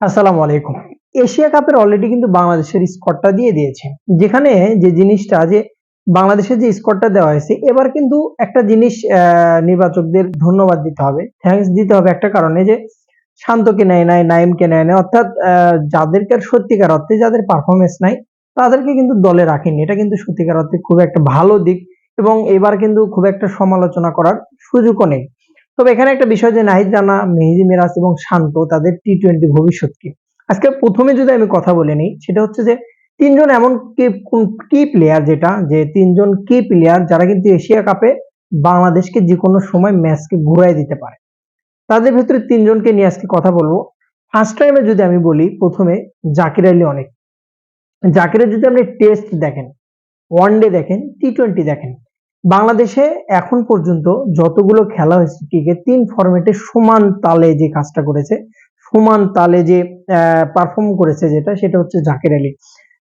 আসসালামু আলাইকুম। এশিয়া কাপের অলরেডি কিন্তু বাংলাদেশের স্কোরটা দিয়ে দিয়েছে। যেখানে যে জিনিসটা যে বাংলাদেশের যে স্কোরটা দেওয়া হয়েছে, এবার কিন্তু একটা জিনিস নির্বাচকদের ধন্যবাদ দিতে হবে। থ্যাঙ্কস দিতে হবে একটা কারণে যে শান্তকে নেয় নাই, নাইমকে নেয় নাই, অর্থাৎ যাদেরকে সত্যিকার অর্থে যাদের পারফরমেন্স নাই, তাদেরকে কিন্তু দলে রাখেনি। এটা কিন্তু সত্যিকার অর্থে খুব একটা ভালো দিক এবং এবার কিন্তু খুব একটা সমালোচনা করার সুযোগও নেই। তবে এখানে একটা বিষয় যে নাহিদ রানা, মেহেদি মিরাজ এবং শান্ত তাদের টি টোয়েন্টি ভবিষ্যৎ কি? আজকে প্রথমে যদি আমি কথা বলে নিই, সেটা হচ্ছে যে তিনজন এমন কি প্লেয়ার যেটা, যে তিনজন কি প্লেয়ার যারা কিন্তু এশিয়া কাপে বাংলাদেশকে যে কোনো সময় ম্যাচকে ঘুরাই দিতে পারে। তাদের ভিতরে তিনজনকে নিয়ে আজকে কথা বলব। ফার্স্ট টাইমে যদি আমি বলি, প্রথমে জাকির আলী অনেক। জাকিরের যদি আপনি টেস্ট দেখেন ওয়ান ডে দেখেন টি টোয়েন্টি দেখেন বাংলাদেশে এখন পর্যন্ত যতগুলো খেলা হয়েছে ক্রিকেট তিন ফরম্যাটে সমান তালে যে কাজটা করেছে, সমান তালে যে পারফর্ম করেছে যেটা, সেটা হচ্ছে জাকির আলী।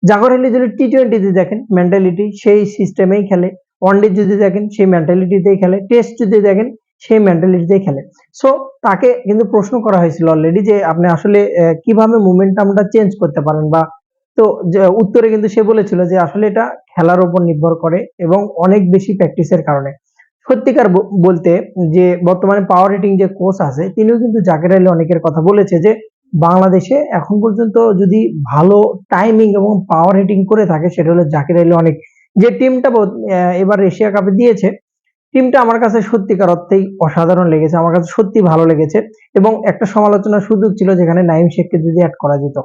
জাকির আলী যদি টি টোয়েন্টিতে দেখেন মেন্টালিটি সেই সিস্টেমেই খেলে। ওয়ানডে যদি দেখেন, সেই মেন্টালিটিতেই খেলে। টেস্ট যদি দেখেন, সেই মেন্টালিটিতেই খেলে। সো তাকে কিন্তু প্রশ্ন করা হয়েছিল অলরেডি যে, আপনি আসলে কীভাবে মুভমেন্টামটা চেঞ্জ করতে পারেন বা তো উত্তরে কিন্তু সে বলেছিল যে আসলে এটা খেলার উপর নির্ভর করে এবং অনেক বেশি প্র্যাকটিসের কারণে। সত্যিকার বলতে যে, বর্তমানে পাওয়ার হিটিং যে কোচ আছে, তিনিও কিন্তু জাকির আলী অনেকের কথা বলেছে যে, বাংলাদেশে এখন পর্যন্ত যদি ভালো টাইমিং এবং পাওয়ার হিটিং করে থাকে, সেটা হলো জাকির আলী অনেক। যে টিমটা এবার এশিয়া কাপে দিয়েছে টিমটা আমার কাছে সত্যিকার অর্থেই অসাধারণ লেগেছে, আমার কাছে সত্যি ভালো লেগেছে এবং একটা সমালোচনার সুযোগ ছিল যেখানে নাইম শেখকে যদি অ্যাড করা যেত।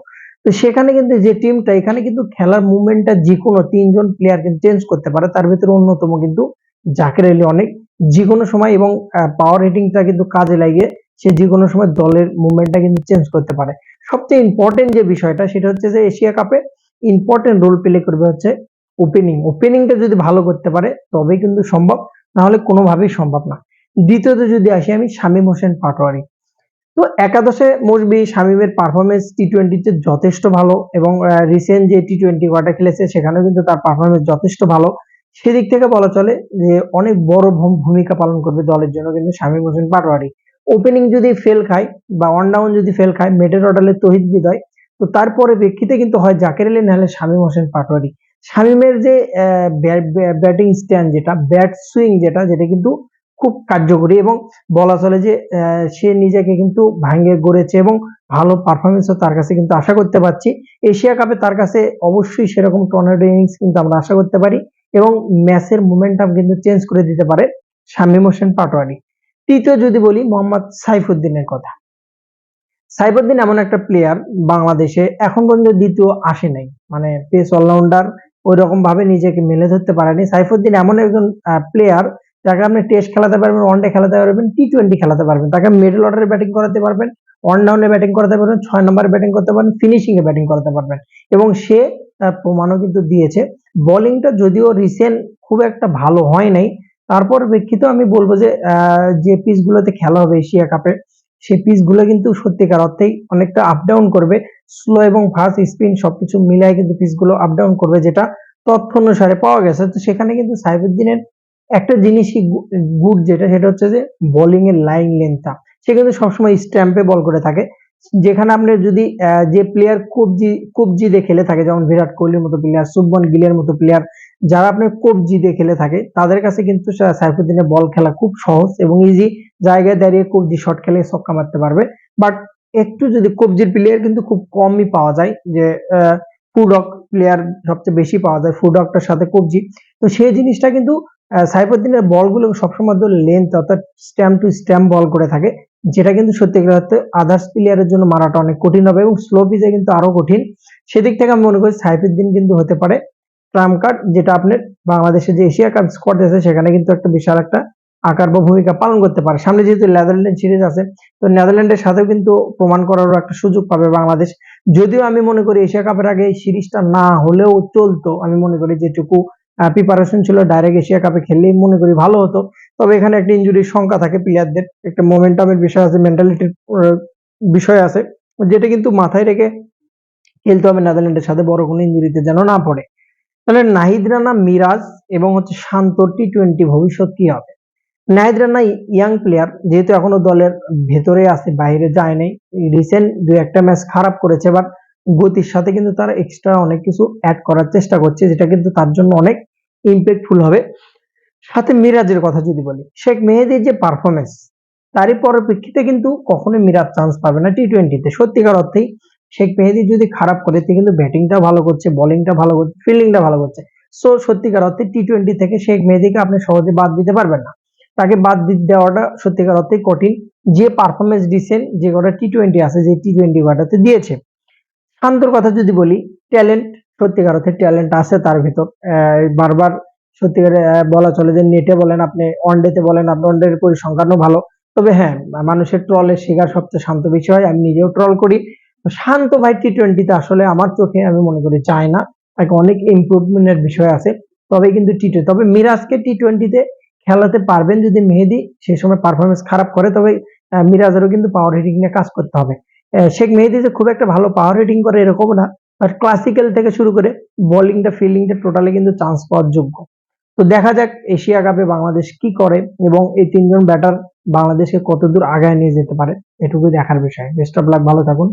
তো সেখানে কিন্তু যে টিমটা এখানে কিন্তু খেলার মুভমেন্টটা যে কোনো তিনজন প্লেয়ার কিন্তু চেঞ্জ করতে পারে। তার ভিতরে অন্যতম কিন্তু জাকের আলী অনেক। যে কোনো সময় এবং পাওয়ার হিটিংটা কিন্তু কাজে লাগিয়ে সে যে কোনো সময় দলের মুভমেন্টটা কিন্তু চেঞ্জ করতে পারে। সবচেয়ে ইম্পর্টেন্ট যে বিষয়টা, সেটা হচ্ছে যে এশিয়া কাপে ইম্পর্টেন্ট রোল প্লে করবে হচ্ছে ওপেনিং ওপেনিংটা যদি ভালো করতে পারে, তবেই কিন্তু সম্ভব না হলে কোনোভাবেই সম্ভব না। দ্বিতীয়ত যদি আসি আমি শামীম হোসেন পাটোয়ারি। তো একাদশে মসবি শামীমের পারফরমেন্স টি টোয়েন্টিতে যথেষ্ট ভালো এবং রিসেন্ট যে টি টোয়েন্টি ওয়াটা খেলেছে সেখানেও কিন্তু তার পারফরমেন্স যথেষ্ট ভালো। সেদিক থেকে বলা চলে যে অনেক বড় ভূম- ভূমিকা পালন করবে দলের জন্য কিন্তু শামীম হোসেন পাটোয়ারি। ওপেনিং যদি ফেল খায় বা ওয়ান ডাউন যদি ফেল খায় মেডের অর্ডারে তহিদ হৃদয় তো তারপরে প্রেক্ষিতে কিন্তু হয় জাকের আলী, নাহলে শামীম হোসেন পাটোয়ারি। শামীমের যে ব্যাটিং স্ট্যান্ড যেটা ব্যাট সুইং যেটা যেটা কিন্তু খুব কার্যকরী এবং বলা চলে যে সে নিজেকে কিন্তু ভাঙে গড়েছে এবং ভালো পারফরমেন্সও তার কাছে কিন্তু আশা করতে পারছি। এশিয়া কাপে তার কাছে অবশ্যই সেরকম টর্নেডো ইনিংস কিন্তু আমরা আশা করতে পারি এবং ম্যাচের মোমেন্টাম কিন্তু চেঞ্জ করে দিতে পারে শামীম হোসেন পাটোয়ারি। তৃতীয় যদি বলি, মোহাম্মদ সাইফুদ্দিনের কথা। সাইফুদ্দিন এমন একটা প্লেয়ার বাংলাদেশে এখন পর্যন্ত দ্বিতীয় আসে নাই। মানে পেস অলরাউন্ডার ওই রকম ভাবে নিজেকে মেলে ধরতে পারেনি। সাইফুদ্দিন এমন একজন প্লেয়ার যাকে আপনি টেস্ট খেলাতে পারবেন ওয়ান ডে খেলাতে পারবেন টি টোয়েন্টি খেলাতে পারবেন। তাকে মিডল অর্ডারে ব্যাটিং করাতে পারবেন ওয়ান ডাউনে ব্যাটিং করাতে পারবেন, ছয় নম্বরে ব্যাটিং করতে পারবেন ফিনিশিং এ ব্যাটিং করাতে পারবেন। এবং সে তার প্রমাণও কিন্তু দিয়েছে। বোলিংটা যদিও রিসেন্ট খুব একটা ভালো হয় নাই তারপর প্রেক্ষিতে আমি বলব যে যে পিচ গুলোতে খেলা হবে এশিয়া কাপে সেই পিচগুলো কিন্তু সত্যিকার অর্থেই অনেকটা আপ ডাউন করবে। স্লো এবং ফাস্ট স্পিন সবকিছু মিলাই কিন্তু পিচগুলো আপ ডাউন করবে, যেটা তথ্য অনুসারে পাওয়া গেছে। তো সেখানে কিন্তু সাইফুদ্দিনের একটা জিনিসই গুড যেটা, সেটা হচ্ছে যে বোলিং এর লাইন লেন্থটা সে কিন্তু সবসময় স্ট্যাম্পে বল করে থাকে। যেখানে আপনি যদি যে প্লেয়ার কবজি কবজি দিয়ে খেলে থাকে, যেমন বিরাট কোহলির মতো প্লেয়ার শুভমন গিলের মতো প্লেয়ার যারা আপনার কবজি দিয়ে খেলে থাকে, তাদের কাছে কিন্তু সাইফুদ্দিনের বল খেলা খুব সহজ এবং ইজি জায়গায় দাঁড়িয়ে কবজি শট খেলে ছক্কা মারতে পারবে। বাট একটু যদি কবজির প্লেয়ার কিন্তু খুব কমই পাওয়া যায়, যে ফুডক প্লেয়ার সবচেয়ে বেশি পাওয়া যায় ফুডকটার সাথে কবজি। তো সেই জিনিসটা কিন্তু সাইফুদ্দিনের বলগুলো সবসময় লেন্থ অর্থাৎ স্ট্যাম্প টু স্ট্যাম্প বল করে থাকে, যেটা কিন্তু সত্যিকার অর্থে আদার্স প্লেয়ারের জন্য মারাটা অনেক কঠিন হবে এবং স্লো পিচে কিন্তু আরও কঠিন। সেদিক থেকে আমি মনে করি সাইফুদ্দিন কিন্তু হতে পারে ট্রাম্প কার্ড যেটা আপনার বাংলাদেশে যে এশিয়া কাপ স্কোয়াড আছে, সেখানে কিন্তু একটা বিশাল একটা আকার বা ভূমিকা পালন করতে পারে। সামনে যেহেতু নেদারল্যান্ড সিরিজ আছে, তো নেদারল্যান্ডের সাথেও কিন্তু প্রমাণ করারও একটা সুযোগ পাবে বাংলাদেশ। যদিও আমি মনে করি এশিয়া কাপের আগে সিরিজটা না হলেও চলতো, আমি মনে করি যেটুকু প্রিপারেশন ছিল ডাইরেক্ট এশিয়া কাপে খেললেই মনে করি ভালো হতো। তবে এখানে একটা ইনজুরির সংখ্যা থাকে প্লেয়ারদের একটা মোমেন্টামের বিষয় আছে মেন্টালিটির বিষয় আছে। যেটা কিন্তু মাথায় রেখে খেলতে হবে নেদারল্যান্ডের সাথে, বড় কোনো ইনজুরিতে যেন না পড়ে। তাহলে নাহিদ রানা, মিরাজ এবং হচ্ছে শান্ত টি টোয়েন্টি ভবিষ্যৎ কি হবে? নাহিদ রানা ইয়াং প্লেয়ার যেহেতু এখনও দলের ভেতরে আছে, বাইরে যায় নাই। রিসেন্ট দু একটা ম্যাচ খারাপ করেছে বাট গতির সাথে কিন্তু তারা এক্সট্রা অনেক কিছু অ্যাড করার চেষ্টা করছে, যেটা কিন্তু তার জন্য অনেক ইম্প্যাক্টফুল হবে। সাথে মিরাজের কথা যদি বলি, শেখ মেহেদির যে পারফরমেন্স তারই পরিপ্রেক্ষিতে কিন্তু কখনো মিরাজ চান্স পাবে না টি টোয়েন্টিতে সত্যিকার অর্থেই শেখ মেহেদি যদি খারাপ করে তে কিন্তু ব্যাটিংটা ভালো করছে বোলিংটা ভালো করছে ফিল্ডিংটা ভালো করছে। সো সত্যিকার অর্থে টি টোয়েন্টি থেকে শেখ মেহেদিকে আপনি সহজে বাদ দিতে পারবেন না। তাকে বাদ দেওয়াটা সত্যিকার অর্থে কঠিন। যে পারফরমেন্স দিচ্ছেন যে কটা টি টোয়েন্টি আছে, যে টি টোয়েন্টি কটাতে দিয়েছে শান্তর কথা যদি বলি ট্যালেন্ট সত্যিকার অর্থে ট্যালেন্ট আছে তার ভিতর। বারবার সত্যিকারে বলা চলে যে নেটে বলেন আপনি ওয়ানডেতে বলেন আপনি ওয়ানডের পরিসংখ্যানও ভালো। তবে হ্যাঁ মানুষের ট্রলের শিকার সবচেয়ে শান্ত বিষয়, আমি নিজেও ট্রল করি। শান্ত ভাই টি টোয়েন্টিতে আসলে আমার চোখে আমি মনে করি চায় না। তাকে অনেক ইমপ্রুভমেন্টের বিষয় আছে। তবে কিন্তু টি তবে মিরাজকে টি টোয়েন্টিতে খেলাতে পারবেন যদি মেহেদি সেই সময় পারফরমেন্স খারাপ করে, তবে মিরাজেরও কিন্তু পাওয়ার হিটিং নিয়ে কাজ করতে হবে। শেখ মেহেদি যে খুব একটা ভালো পাওয়ার হিটিং করে এরকম না বাট ক্লাসিক্যাল থেকে শুরু করে বোলিংটা ফিল্ডিংটা টোটালি কিন্তু চান্স পাওয়ার যোগ্য। তো দেখা যাক এশিয়া কাপে বাংলাদেশ কি করে এবং এই তিনজন ব্যাটার বাংলাদেশকে কতদূর আগায় নিয়ে যেতে পারে এটুকুই দেখার বিষয়। বেস্ট অফ লাক ভালো থাকুন।